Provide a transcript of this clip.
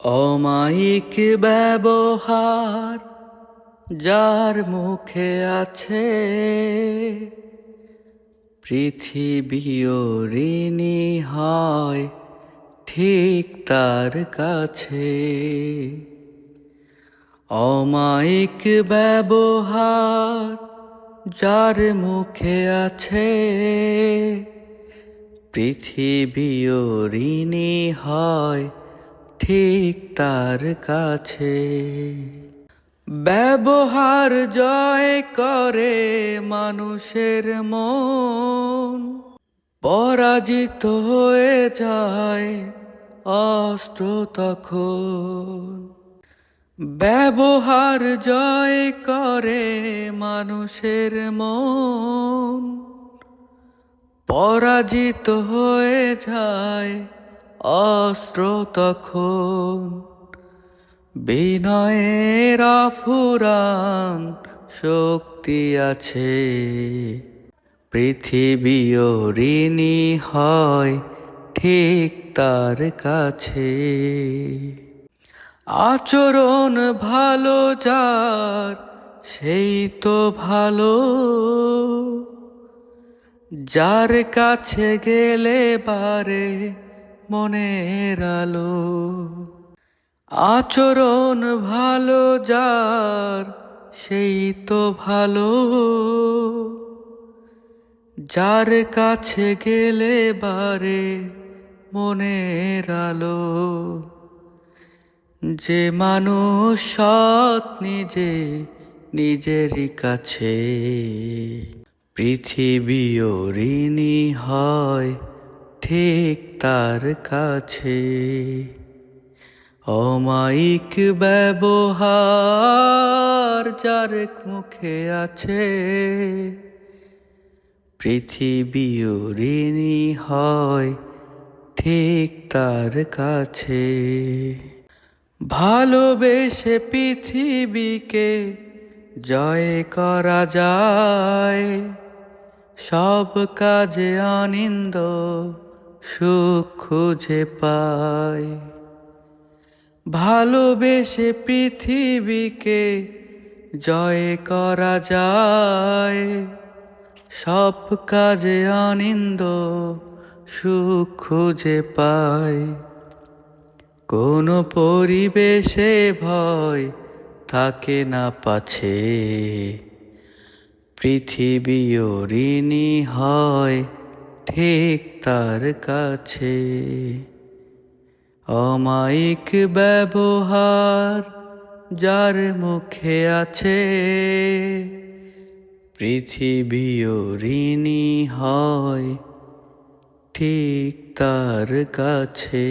অমায়িক ব্যবহার যার মুখে আছে পৃথিবীও ঋণী হয় ঠিক তার কাছে। অমায়িক ব্যবহার যার মুখে আছে পৃথিবীও ঋণী হয় ঠিক তার কাছে। ব্যবহার জয় করে মানুষের মন। পরাজিত হয়ে যায় অস্ত্র তখন। ব্যবহার জয় করে মানুষের মন। পরাজিত হয়ে যায় অস্ত্র তখন বিনয়ের ফুরান শক্তি আছে। পৃথিবীও ঋণী হয় ঠিক তার কাছে। আচরণ ভালো যার, সেই তো ভালো। যার কাছে গেলে বারে মনের আলো। আচরণ ভালো, যার সেই তো ভালো। যার কাছে গেলে বারে মনের আলো। যে মানুষ সৎ নিজে নিজেরই কাছে। পৃথিবীও ঋণী হয় ঠিক তার কাছে। অমায়িক ব্যবহার যার মুখে আছে পৃথিবীও ঋণী হয় ঠিক তার কাছে। ভালোবেসে পৃথিবীকে জয় করা যায়, সব কাজে আনন্দ সুখ খুঁজে পায় ভালোবেসে পৃথিবীকে জয় করা যায়। সব কাজে আনন্দ, সুখ খুঁজে পায় কোনো পরিবেশে ভয় থাকে না পাছে। পৃথিবীও ঋণী হয় ঠিক তার কাছে। অমায়িক ব্যবহার যার মুখে আছে পৃথিবীও ঋণী হয় ঠিক তার কাছে।